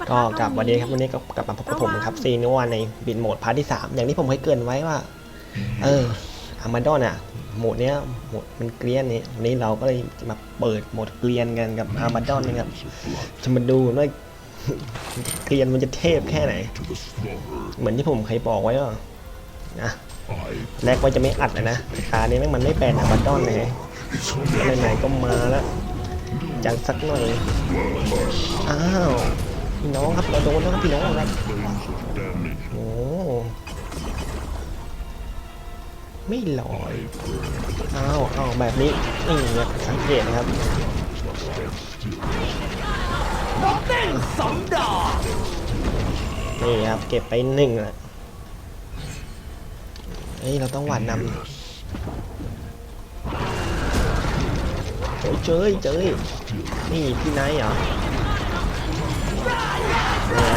ปะทะก็ตรงกลับวันนี้ครับวันนี้ก็กลับมาพบกับผมนะครับซีนัวในบินโหมดพาร์ทที่ 3 อย่างที่ผมเคยเกรินไว้ว่า เอออามาดอนอะโหมดเนี้ยโหมดมันเกลียนนี่วันนี้เราก็เลยมาเปิดโหมดเกลียนกันกับอามาดอนนะครับจะมาดูว่าเกลียนมันจะเทพแค่ไหน เหมือนที่ผมเคยบอกไว้ว่านะแรกว่าจะไม่อัดนะนะแต่ตานี้แม่งมันไม่แปลนอามาดอนเลยไหนๆก็มาแล้วจังสักหน่อย อ้าว พี่น้องครับเราโดนแล้วครับพี่น้องครับโอ้ไม่ลอยอ้าวอ้าวแบบนี้นี่ครับสังเกตนะครับสองดอกนี่ครับเก็บไปหนึ่งละเฮ้ยเราต้องหวานนำเจยเจยเจยนี่พี่ไนท์เหรอ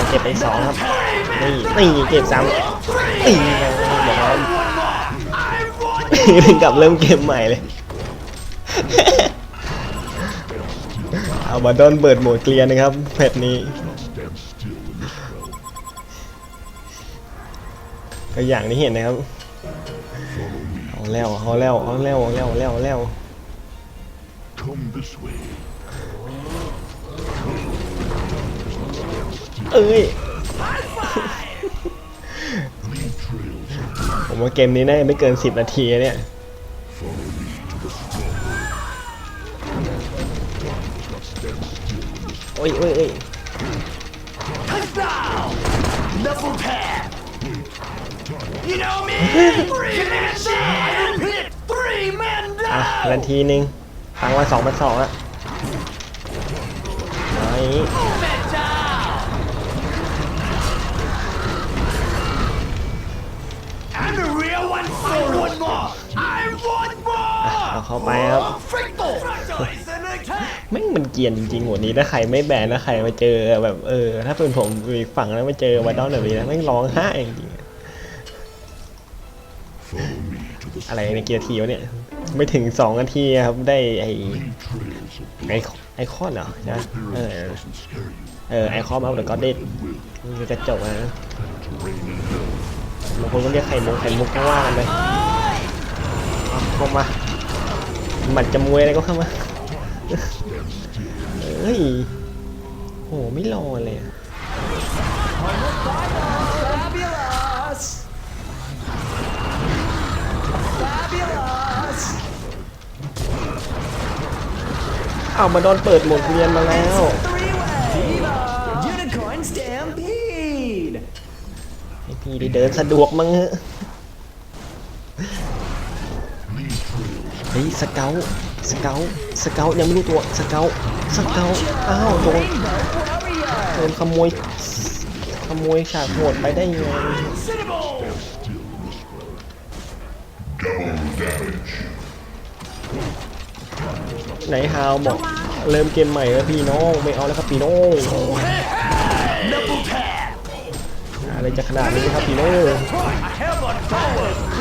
เก็บไปสองครับ นี่นี่เก็บสามนี่ไงบอกแล้วถึงกับเริ่มเกมใหม่เลย เอาบาดอนเปิดโหมดเกลียร์นะครับแพทนี้ ก็อย่างที่เห็นนะครับเอาแล้วเอาแล้วเอาแล้วเอาแล้วเอาแล้ว อาแล้ว Come this way. เอ้ย Lead trails of ผมว่าเกมนี้น่าจะไม่เกิน 10 นาทีนะเนี่ย follow me to the slaughter. โอ้ยโอ้ยโอ้ยทัชดาวดับเบิลแทบ You know me Three man down Hit Three man อะ down นาทีหนึ่งฟังว่าสองพันสองอะไอ้ เข้าไปครับ Frictal Congratulations attack แม่มันเกียนจริงๆหมดนี้ถ้าใครไม่แบนถ้าใครมาเจอแบบเออ ถ้าเป็นผมอีกฝั่งแล้วมาเจอมาดอนแบบนี้นะแม่ร้องไห้จริงอะไรในเกียร์ทีวะเนี่ยไม่ถึง2นาทีครับได้ไอไอไอคอนเหรอใช่เออเออไอคอนมาเดี๋ยวก็เด็ดมันจะจบนะบางคนก็เรียกไข่มุกไข่มุกก็ว่ากันไปเอาเข้ามา หมัดจะมวยอะไรก็เข้ามาเฮ้ยโหไม่รอเลยอะ Fabulous Fabulous เอามาโดนเปิดโหมดเรียนมาแล้ว Three way Unicorn Stampede ให้พี่ได้เดินสะดวกมั้งฮ เฮ้ยสเกลสเกลสเกลยังไม่รู้ตัวสเกลสเกลอ้าวโดนโดนขโมยขโมยฉากโหดไปได้ยังไงไหนฮาวบอกเริ่มเกมใหม่แล้วพี่น้องไม่เอาแล้วครับพี่น้องอะไรจะขนาดนี้ครับพี่น้อง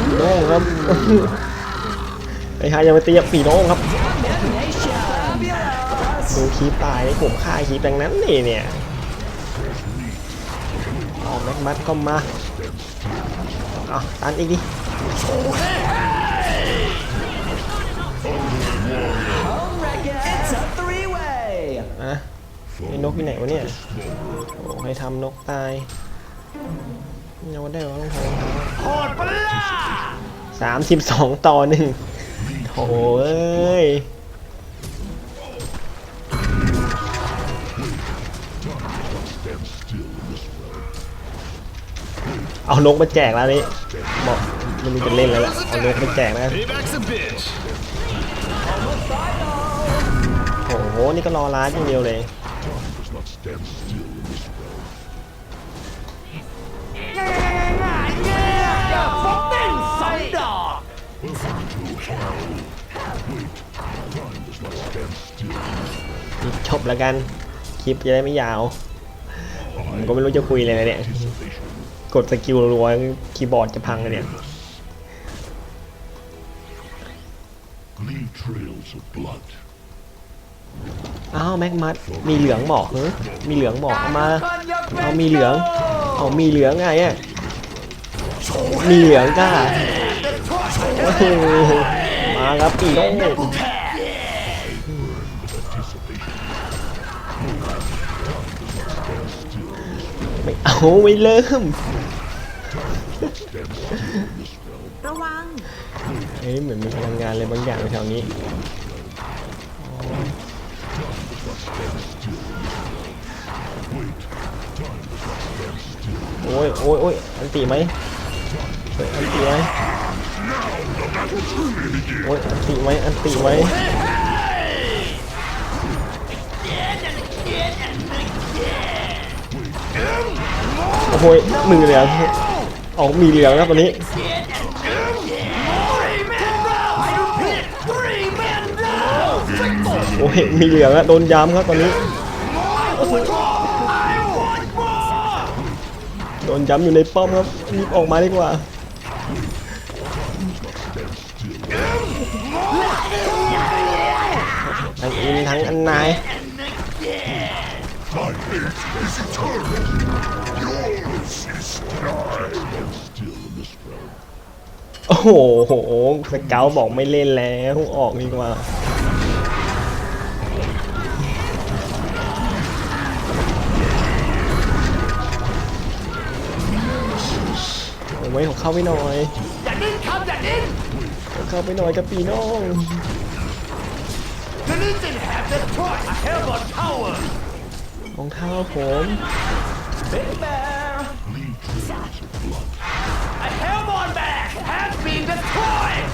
พี่น้องครับ ไอ้ฮายังไม่เตียบพี่น้องครับดูคลิปตายผมฆ่าคลิปดังนั้นนี่เนี่ยเอาแม็กมัดก็มาเอาตันอีกดิอะไอ้นกอยู่ไหนวะเนี่ยโอ้ให้ทำนกตายยังไม่ได้วะต้องทำโหดปล่ะสามสิบสองต่อหนึ่ง โถ่เอ้ยเอานกมาแจกแล้วนี่บอกไม่รู้จะเล่นแล้วแหละเอานกมาแจกนะโอ้โหนี่ก็รอร้านอย่างเดียวเลย แล้วกัน คลิปจะได้ไม่ยาว ผมก็ไม่รู้จะคุยเลยนะเนี่ย กดสกิลรัวๆคีย์บอร์ดจะพังเลยเนี่ย Lead trails of blood. อ้าวแม็กมัดมีเหลืองบอกเฮ้ยมีเหลืองบอกเอามาก่อนโยเอามีเหลือง เอามีเหลืองไงอะมีเหลืองจ้าโอ้โหมาครับปีโน่ ไม่เอาไม่เริ่มระวังเฮ้ยเหมือนมีพลังงานอะไรบางอย่างแถวนี้โอ้ยโอ้ยโอ้ยอันตีไหมเฮ้ยอันตีไหมโอ้ยอันตีไหมอันตีไหม โอ้โหมือเหลืองออกมีเหลืองครับตอนนี้ Three men down! I repeat, three men down! โอ้ยมีเหลืองอะโดนย้ำครับตอนนี้โดนย้ำอยู่ในป้อมครับรีบออกมาดีกว่าทั้งอินทั้งอันนาย fate is eternal. Yours is time. Still in this realm. โอ้โหโหสเกลบอกไม่เล่นแล้วออกดีกว่า เอาไว้ของเข้าไปหน่อย อย่าดิ้นครับอย่าดิ้น เข้าไปหน่อยกับปีน้อง The Legion have destroyed a Hellborn tower! รองเท้าผม Big Bear! A Hellborn bear has been destroyed!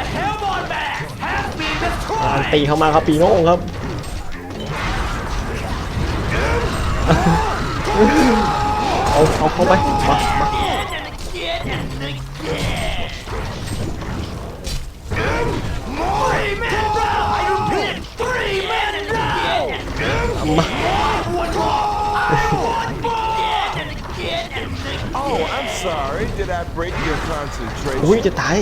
A Hellborn bear has been อัน destroyed! ตีเข้ามาครับปีโน่ครับเอาเอาเข้าไปมามา มา Oh, I'm sorry. Did I break your concentration? อุ้ยจะตาย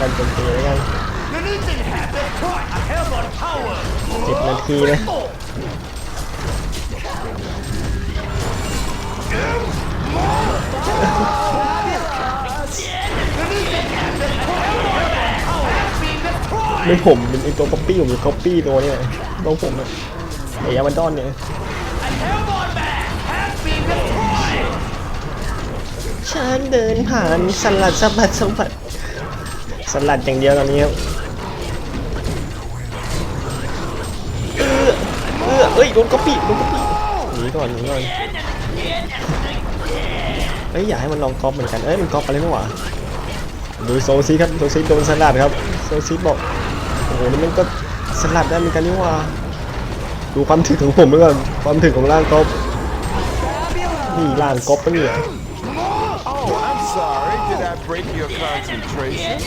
การโจมตีแล้วกัน The Legion have destroyed a Hellborn tower! สิบนาทีนะ ไม่ผมเป็นไอตัวก๊อปปี้ผมเป็นก๊อปปี้ตัวเนี่ยตัวผมอะไอ้ยามาดอนเนี่ย A Hellborn bear has been destroyed! ฉันเดินผ่านสลัดสะบัดสะบัดสลัดอย่างเดียวตอนนี้ครับเออเออเอ้ยโดนก๊อปปี้โดนก๊อปปี้หนีก่อนหนีก่อนเอ้ยอยากให้มันลองก๊อปเหมือนกัน เอ้ยมันก๊อปอะไรไม่หวะดูโซซิครับโซซิโดนสลัดครับโซซิบอกโอ้โหนี่มันก็สลัดได้เหมือนกันนี่หว่าดูความถึกของผมด้วยก่อนความถึกของร่างก๊อปนี่ร่างก๊อปปะเนี่ย Oh, I'm sorry. Did I break your concentration?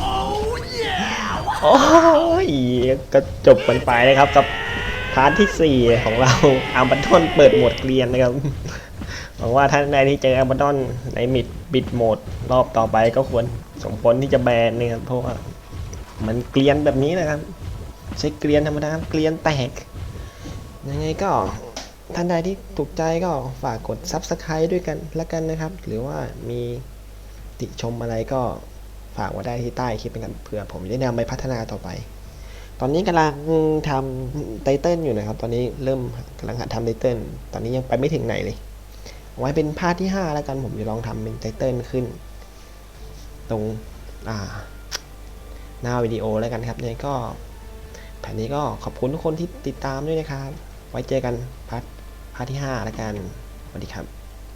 Oh yeah! โอ้ยก็จบกันไปนะครับกับพาร์ทที่ 4 ของเราอาร์บัตทอนเปิดโหมดเกรียนนะครับหวังว่าท่านใดที่เจออาร์บัตทอนในมิดบิดโหมดรอบต่อไปก็ควรสมควรที่จะแบนนะครับเพราะว่ามันเกรียนแบบนี้นะครับ ใช้เกรียนธรรมดาเกรียนแตก ยังไงก็ท่านใดที่ถูกใจก็ฝากกด Subscribe ด้วยกันละกันนะครับ หรือว่ามีติชมอะไรก็ ฝากไว้ได้ที่ใต้คลิปกันเผื่อผมจะได้นำไปพัฒนาต่อไป ตอนนี้กำลังทำไตเติลอยู่นะครับ ตอนนี้เริ่มกำลังหัดทำไตเติลตอนนี้ยังไปไม่ถึงไหนเลยไว้เป็นภาคที่ 5 แล้วกันผมจะลองทำเป็นไตเติลขึ้น ตรงอ่าหน้าวิดีโอแล้วกันครับยังไงก็แผ่นนี้ก็ขอบคุณทุกคนที่ติดตามด้วยนะครับ ไว้เจอกันพาร์ทพาร์ทที่ 5 แล้วกันสวัสดีครับ